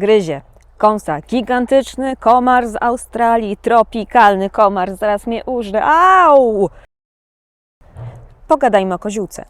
gryzie. Kąsa, gigantyczny komar z Australii, tropikalny komar, zaraz mnie użre. Au! Pogadajmy o koziółce.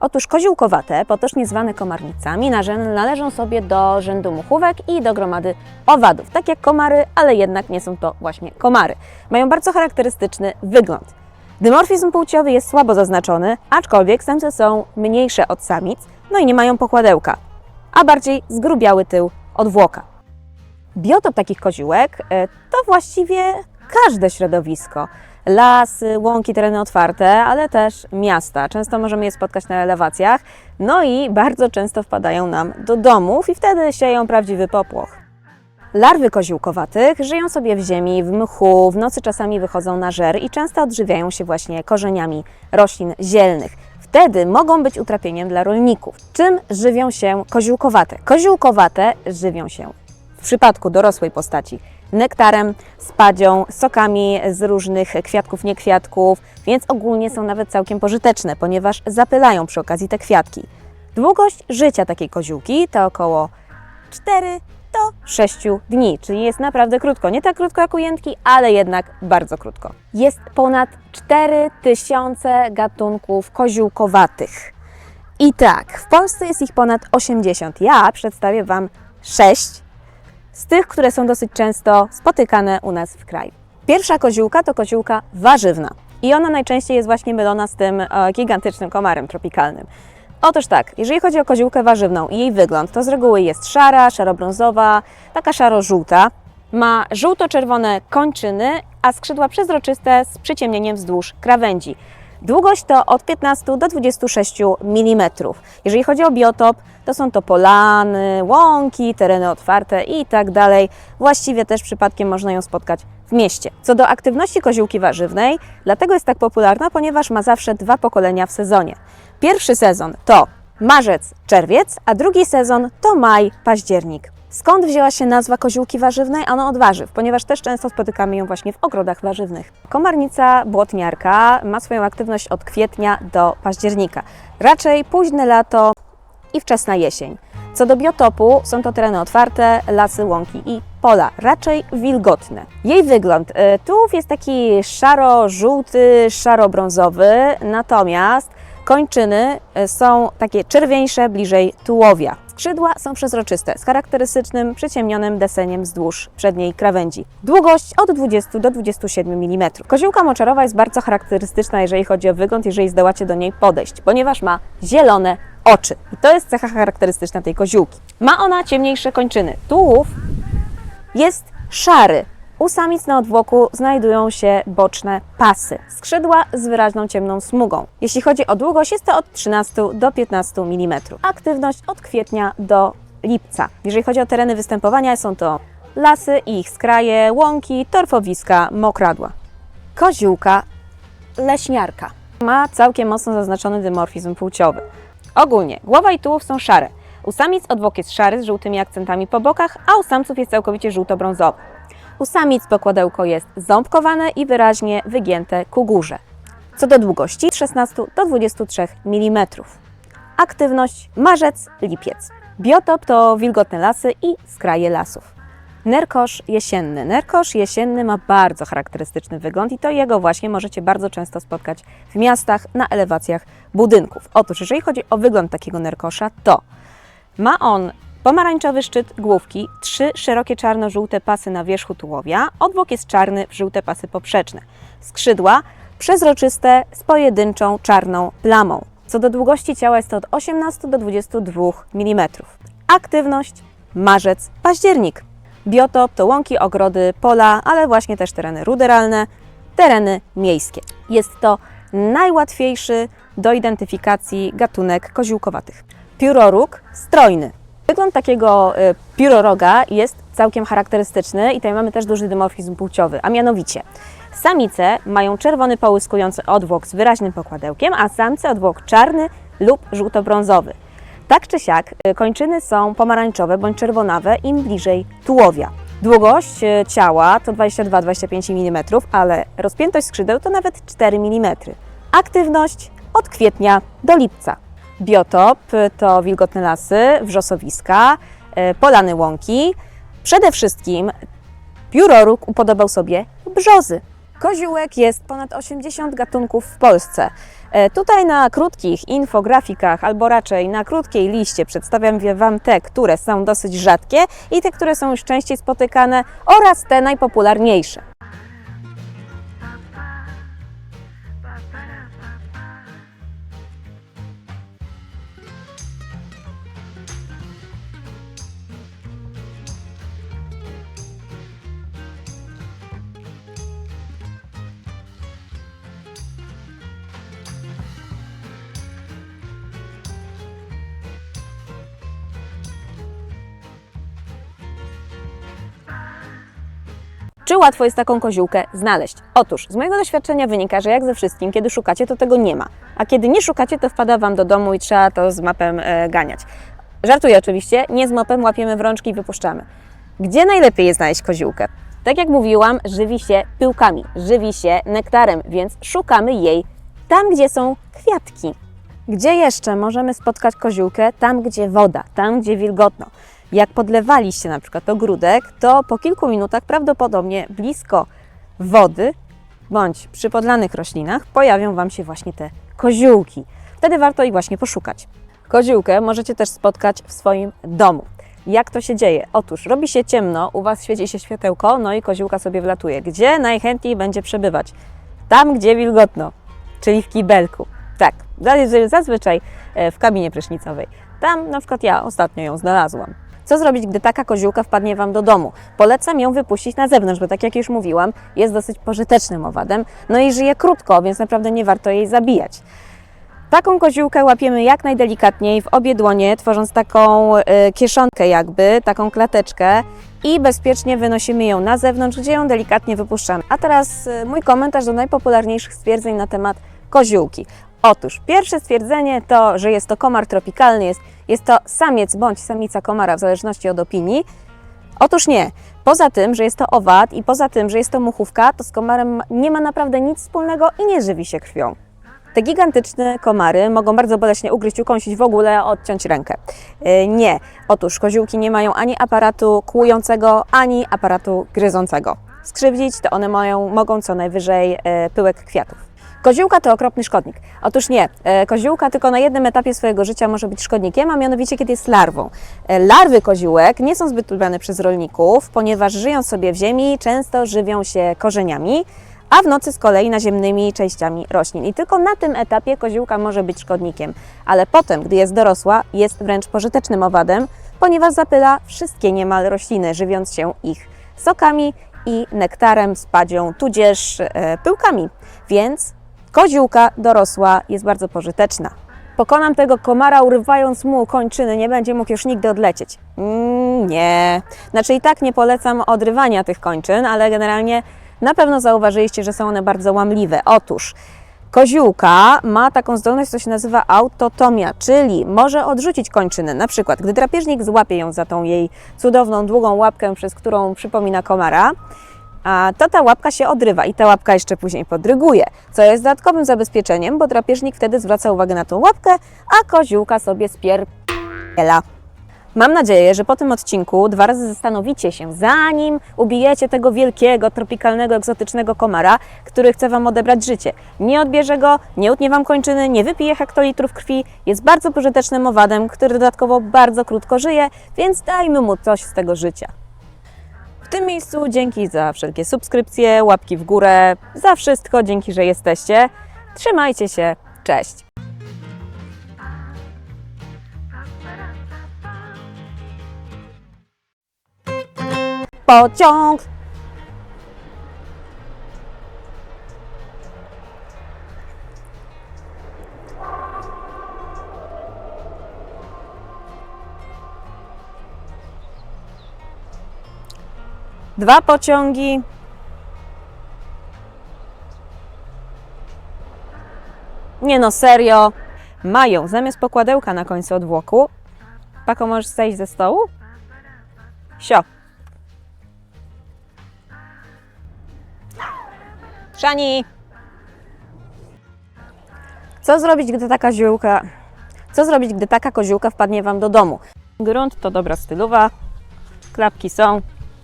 Otóż koziółkowate, potocznie zwane komarnicami, należą sobie do rzędu muchówek i do gromady owadów. Tak jak komary, ale jednak nie są to właśnie komary. Mają bardzo charakterystyczny wygląd. Dymorfizm płciowy jest słabo zaznaczony, aczkolwiek samce są mniejsze od samic, no i nie mają pokładełka, a bardziej zgrubiały tył odwłoka. Biotop takich koziółek e, to właściwie każde środowisko. Lasy, łąki, tereny otwarte, ale też miasta. Często możemy je spotkać na elewacjach, no i bardzo często wpadają nam do domów i wtedy sieją prawdziwy popłoch. Larwy koziółkowatych żyją sobie w ziemi, w mchu, w nocy czasami wychodzą na żer i często odżywiają się właśnie korzeniami roślin zielnych. Wtedy mogą być utrapieniem dla rolników. Czym żywią się koziółkowate? Koziółkowate żywią się w przypadku dorosłej postaci nektarem, spadzią, sokami z różnych kwiatków, niekwiatków, więc ogólnie są nawet całkiem pożyteczne, ponieważ zapylają przy okazji te kwiatki. Długość życia takiej koziółki to około 4 do 6 dni, czyli jest naprawdę krótko. Nie tak krótko jak ujętki, ale jednak bardzo krótko. Jest ponad 4000 gatunków koziółkowatych. I tak, w Polsce jest ich ponad 80. Ja przedstawię Wam 6 z tych, które są dosyć często spotykane u nas w kraju. Pierwsza koziółka to koziółka warzywna. I ona najczęściej jest właśnie mylona z tym e, gigantycznym komarem tropikalnym. Otóż tak, jeżeli chodzi o koziółkę warzywną i jej wygląd, to z reguły jest szara, szaro-brązowa, taka szaro-żółta. Ma żółto-czerwone kończyny, a skrzydła przezroczyste z przyciemnieniem wzdłuż krawędzi. Długość to od 15 do 26 mm. Jeżeli chodzi o biotop, to są to polany, łąki, tereny otwarte i tak dalej. Właściwie też przypadkiem można ją spotkać w mieście. Co do aktywności koziółki warzywnej, dlatego jest tak popularna, ponieważ ma zawsze dwa pokolenia w sezonie. Pierwszy sezon to marzec, czerwiec, a drugi sezon to maj, październik. Skąd wzięła się nazwa koziółki warzywnej? Ano od warzyw, ponieważ też często spotykamy ją właśnie w ogrodach warzywnych. Komarnica błotniarka ma swoją aktywność od kwietnia do października. Raczej późne lato i wczesna jesień. Co do biotopu, są to tereny otwarte, lasy, łąki i pola, raczej wilgotne. Jej wygląd, y, tułów jest taki szaro-żółty, szaro-brązowy, natomiast kończyny y, są takie czerwieńsze, bliżej tułowia. Skrzydła są przezroczyste, z charakterystycznym przyciemnionym deseniem wzdłuż przedniej krawędzi. Długość od 20 do 27 mm. Koziołka moczarowa jest bardzo charakterystyczna, jeżeli chodzi o wygląd, jeżeli zdołacie do niej podejść, ponieważ ma zielone oczy. I to jest cecha charakterystyczna tej koziółki. Ma ona ciemniejsze kończyny. Tułów jest szary. U samic na odwłoku znajdują się boczne pasy. Skrzydła z wyraźną ciemną smugą. Jeśli chodzi o długość, jest to od 13 do 15 mm. Aktywność od kwietnia do lipca. Jeżeli chodzi o tereny występowania, są to lasy i ich skraje, łąki, torfowiska, mokradła. Koziółka leśniarka. Ma całkiem mocno zaznaczony dymorfizm płciowy. Ogólnie głowa i tułów są szare. U samic odwłok jest szary z żółtymi akcentami po bokach, a u samców jest całkowicie żółto-brązowy. U samic pokładełko jest ząbkowane i wyraźnie wygięte ku górze. Co do długości, od 16 do 23 mm. Aktywność marzec, lipiec. Biotop to wilgotne lasy i skraje lasów. Nerkosz jesienny. Nerkosz jesienny ma bardzo charakterystyczny wygląd i to jego właśnie możecie bardzo często spotkać w miastach na elewacjach budynków. Otóż, jeżeli chodzi o wygląd takiego nerkosza, to ma on pomarańczowy szczyt główki, trzy szerokie czarno-żółte pasy na wierzchu tułowia, odwłok jest czarny w żółte pasy poprzeczne. Skrzydła przezroczyste z pojedynczą czarną plamą. Co do długości ciała jest to od 18 do 22 mm. Aktywność marzec, październik. Biotop to łąki, ogrody, pola, ale właśnie też tereny ruderalne, tereny miejskie. Jest to najłatwiejszy do identyfikacji gatunek koziółkowatych. Pióroróg strojny. Wygląd takiego y, pióroroga jest całkiem charakterystyczny i tutaj mamy też duży dymorfizm płciowy, a mianowicie samice mają czerwony połyskujący odwłok z wyraźnym pokładełkiem, a samce odwłok czarny lub żółto-brązowy. Tak czy siak, y, kończyny są pomarańczowe bądź czerwonawe im bliżej tułowia. Długość y, ciała to 22-25 mm, ale rozpiętość skrzydeł to nawet 4 mm. Aktywność od kwietnia do lipca. Biotop to wilgotne lasy, wrzosowiska, e, polany łąki. Przede wszystkim pióroróg upodobał sobie brzozy. Koziółek jest ponad 80 gatunków w Polsce. E, Tutaj na krótkich infografikach, albo raczej na krótkiej liście przedstawiam Wam te, które są dosyć rzadkie i te, które są już częściej spotykane oraz te najpopularniejsze. Czy łatwo jest taką koziółkę znaleźć? Otóż z mojego doświadczenia wynika, że jak ze wszystkim, kiedy szukacie, to tego nie ma. A kiedy nie szukacie, to wpada Wam do domu i trzeba to z mapem e, ganiać. Żartuję oczywiście, nie z mopem, łapiemy w rączki i wypuszczamy. Gdzie najlepiej jest znaleźć koziółkę? Tak jak mówiłam, żywi się pyłkami, żywi się nektarem, więc szukamy jej tam, gdzie są kwiatki. Gdzie jeszcze możemy spotkać koziółkę? Tam, gdzie woda, tam, gdzie wilgotno. Jak podlewaliście na przykład ogródek, to po kilku minutach prawdopodobnie blisko wody bądź przy podlanych roślinach pojawią Wam się właśnie te koziółki. Wtedy warto ich właśnie poszukać. Koziółkę możecie też spotkać w swoim domu. Jak to się dzieje? Otóż robi się ciemno, u Was świeci się światełko, no i koziółka sobie wlatuje. Gdzie najchętniej będzie przebywać? Tam, gdzie wilgotno, czyli w kibelku. Tak, zazwy- zazwyczaj e, w kabinie prysznicowej. Tam na przykład ja ostatnio ją znalazłam. Co zrobić, gdy taka koziółka wpadnie Wam do domu? Polecam ją wypuścić na zewnątrz, bo tak jak już mówiłam, jest dosyć pożytecznym owadem, no i żyje krótko, więc naprawdę nie warto jej zabijać. Taką koziółkę łapiemy jak najdelikatniej w obie dłonie, tworząc taką e, kieszonkę jakby, taką klateczkę i bezpiecznie wynosimy ją na zewnątrz, gdzie ją delikatnie wypuszczamy. A teraz e, mój komentarz do najpopularniejszych stwierdzeń na temat koziółki. Otóż pierwsze stwierdzenie to, że jest to komar tropikalny, jest, jest to samiec bądź samica komara, w zależności od opinii. Otóż nie. Poza tym, że jest to owad i poza tym, że jest to muchówka, to z komarem nie ma naprawdę nic wspólnego i nie żywi się krwią. Te gigantyczne komary mogą bardzo boleśnie ugryźć, ukąsić, w ogóle odciąć rękę. Yy, Nie. Otóż koziółki nie mają ani aparatu kłującego, ani aparatu gryzącego. Skrzywdzić to one mają, mogą co najwyżej e, pyłek kwiatów. Koziółka to okropny szkodnik. Otóż nie, e, koziółka tylko na jednym etapie swojego życia może być szkodnikiem, a mianowicie kiedy jest larwą. E, Larwy koziółek nie są zbyt lubiane przez rolników, ponieważ żyją sobie w ziemi, często żywią się korzeniami, a w nocy z kolei naziemnymi częściami roślin. I tylko na tym etapie koziółka może być szkodnikiem, ale potem, gdy jest dorosła, jest wręcz pożytecznym owadem, ponieważ zapyla wszystkie niemal rośliny, żywiąc się ich sokami i nektarem, spadzią, tudzież e, pyłkami. Więc koziółka dorosła jest bardzo pożyteczna. Pokonam tego komara, urywając mu kończyny, nie będzie mógł już nigdy odlecieć. Mm, nie. Znaczy i tak nie polecam odrywania tych kończyn, ale generalnie na pewno zauważyliście, że są one bardzo łamliwe. Otóż koziółka ma taką zdolność, co się nazywa autotomia, czyli może odrzucić kończynę. Na przykład, gdy drapieżnik złapie ją za tą jej cudowną, długą łapkę, przez którą przypomina komara, a to ta łapka się odrywa i ta łapka jeszcze później podryguje, co jest dodatkowym zabezpieczeniem, bo drapieżnik wtedy zwraca uwagę na tą łapkę, a koziółka sobie spierpiela. Mam nadzieję, że po tym odcinku dwa razy zastanowicie się, zanim ubijecie tego wielkiego, tropikalnego, egzotycznego komara, który chce Wam odebrać życie. Nie odbierze go, nie utnie Wam kończyny, nie wypije hektolitrów krwi, jest bardzo pożytecznym owadem, który dodatkowo bardzo krótko żyje, więc dajmy mu coś z tego życia. Tym miejscu dzięki za wszelkie subskrypcje, łapki w górę, za wszystko, dzięki, że jesteście. Trzymajcie się, cześć! Pociąg! Dwa pociągi. Nie no, serio. Mają zamiast pokładełka na końcu odwłoku. Pako, możesz zejść ze stołu? Sio. Szani! Co zrobić, gdy taka ziółka... Co zrobić, gdy taka koziółka wpadnie Wam do domu? Grunt to dobra stylowa. Klapki są,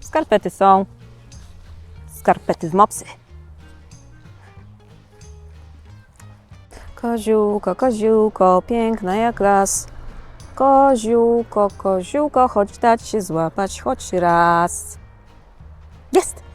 skarpety są. Skarpety w mopsy. Koziółko, koziółko, piękna jak las. Koziółko, koziółko, chodź dać się złapać choć raz. Jest!